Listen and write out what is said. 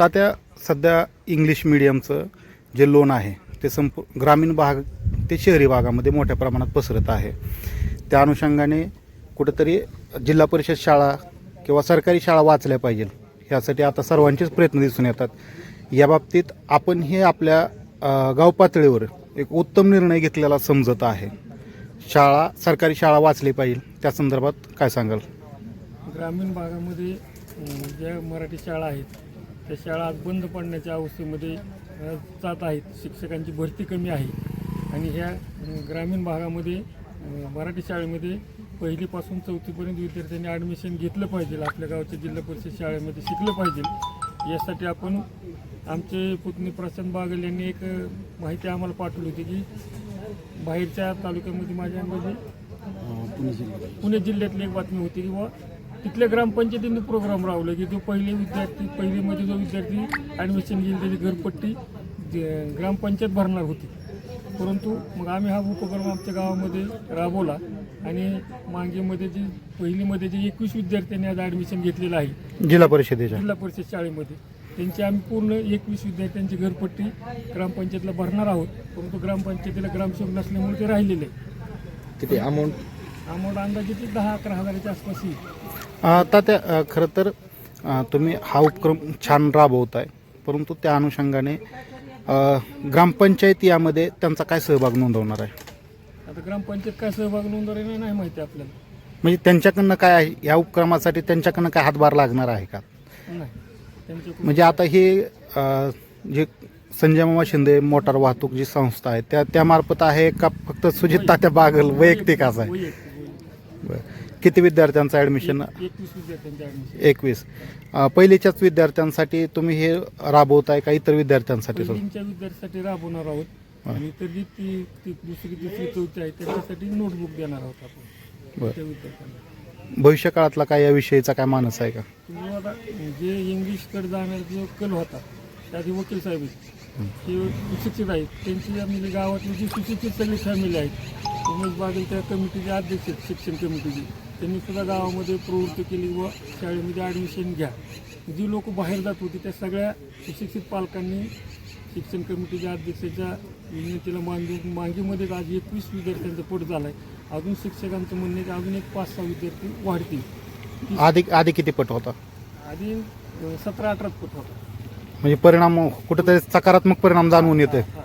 तात्या सध्या इंग्लिश मिडियमचं जे लोन आहे ते संप ग्रामीण भाग ते शहरी भागामध्ये मोठ्या प्रमाणात पसरत आहे. त्या अनुषंगाने कुठंतरी जिल्हा परिषद शाळा किंवा सरकारी शाळा वाचल्या पाहिजे. ह्यासाठी आता सर्वांचेच प्रयत्न दिसून येतात. या बाबतीत आपण हे आपल्या गाव पातळीवर एक उत्तम निर्णय घेतलेला समजत आहे. शाळा सरकारी शाळा वाचली पाहिजे. त्या संदर्भात काय सांगाल? ग्रामीण भागामध्ये ज्या मराठी शाळा आहेत त्या शाळा आज बंद पडण्याच्या अवस्थेमध्ये जात आहेत. शिक्षकांची भरती कमी आहे. आणि ह्या ग्रामीण भागामध्ये मराठी शाळेमध्ये पहिलीपासून चौथीपर्यंत विद्यार्थ्यांनी ॲडमिशन घेतलं पाहिजे. आपल्या गावच्या जिल्हा परिषद शाळेमध्ये शिकलं पाहिजे. यासाठी आपण आमचे पुतणी प्रशांत बागल यांनी एक माहिती आम्हाला पाठवली होती की बाहेरच्या तालुक्यामध्ये माझ्या अंदाजे पुणे जिल्ह्यातली एक बातमी होती की बुवा तिथल्या ग्रामपंचायतीने प्रोग्राम राबवला की जो पहिले विद्यार्थी पहिलीमध्ये जो विद्यार्थी ॲडमिशन घेईल त्याची घरपट्टी जे- ग्रामपंचायत भरणार होती. परंतु मग आम्ही हा उपक्रम आमच्या गावामध्ये राबवला आणि मांगेमध्ये जी पहिलीमध्ये जे एकवीस विद्यार्थ्यांनी आज ॲडमिशन घेतलेलं आहे. जिल्हा परिषदेच्या. जिल्हा परिषद शाळेमध्ये. त्यांची आम्ही पूर्ण एकवीस विद्यार्थ्यांची घरपट्टी ग्रामपंचायतला भरणार आहोत. परंतु ग्रामपंचायतीला ग्रामसेवक नसल्यामुळे ते राहिलेले. आहे किती अमाऊंट अमाऊंट अंदाजे ती दहा अकरा हजाराच्या आसपास येईल. तात्या खरं तर तुम्ही हा उपक्रम छान राबवताय. परंतु त्या अनुषंगाने ग्रामपंचायत यामध्ये त्यांचा काय सहभाग नोंदवणार आहे? आता ग्रामपंचायत काय सहभाग नोंदवणे नाही माहिती आपल्याला. म्हणजे त्यांच्याकडनं काय आहे? या उपक्रमासाठी त्यांच्याकडनं काय हातभार लागणार आहे का? म्हणजे आता हे जे संजय मामा शिंदे मोटार वाहतूक जी संस्था आहे त्या त्यामार्फत आहे का फक्त सुजित तात्या बागल वैयक्तिक असं आहे. बरं. किती विद्यार्थ्यांचं ॲडमिशन एक- एकवीस विद्यार्थ्यांचे ऍडमिशन एकवीस. अ, पहिलीच्याच विद्यार्थ्यांसाठी तुम्ही हे राबवताय का इतर विद्यार्थ्यांसाठी सुद्धा? पहिलींच्या विद्यार्थ्यासाठी राबवणार आहोत. आणि इतर जी ती ती दुसरी तिसरी चौथी आहे त्याच्यासाठी नोटबुक देणार आहोत आपण. बरं. त्या विद्यार्थ्यांना. भविष्य काळातला काय या विषयीचा काय मानस आहे का? तुम्ही आता जे इंग्लिशकडे जाण्याचा जो कल होता त्याआधी वकील साहेब आहेत. ते सुशिक्षित आहेत. त्यांची आम्ही गावातली जी सुशिक्षित सगळी फॅमिली आहेत उमेश बादल त्या कमिटीचे अध्यक्ष आहेत शिक्षण कमिटीचे. त्यांनी सुद्धा गावामध्ये प्रवृत्ती केली व शाळेमध्ये ॲडमिशन घ्या. जी लोक बाहेर जात होती त्या सगळ्या सुशिक्षित पालकांनी शिक्षण कमिटीच्या अध्यक्षाच्या विनंतीला मांगी मागीमध्ये आज एकवीस विद्यार्थ्यांचा पट झाला आहे अजून शिक्षकांचं म्हणणं आहे की अजून एक पाच सहा विद्यार्थी वाढतील. आधी आधी किती पट होता? आधी सतरा अठराच पट होता. म्हणजे परिणाम कुठेतरी सकारात्मक परिणाम जाणवून येतोय. हा,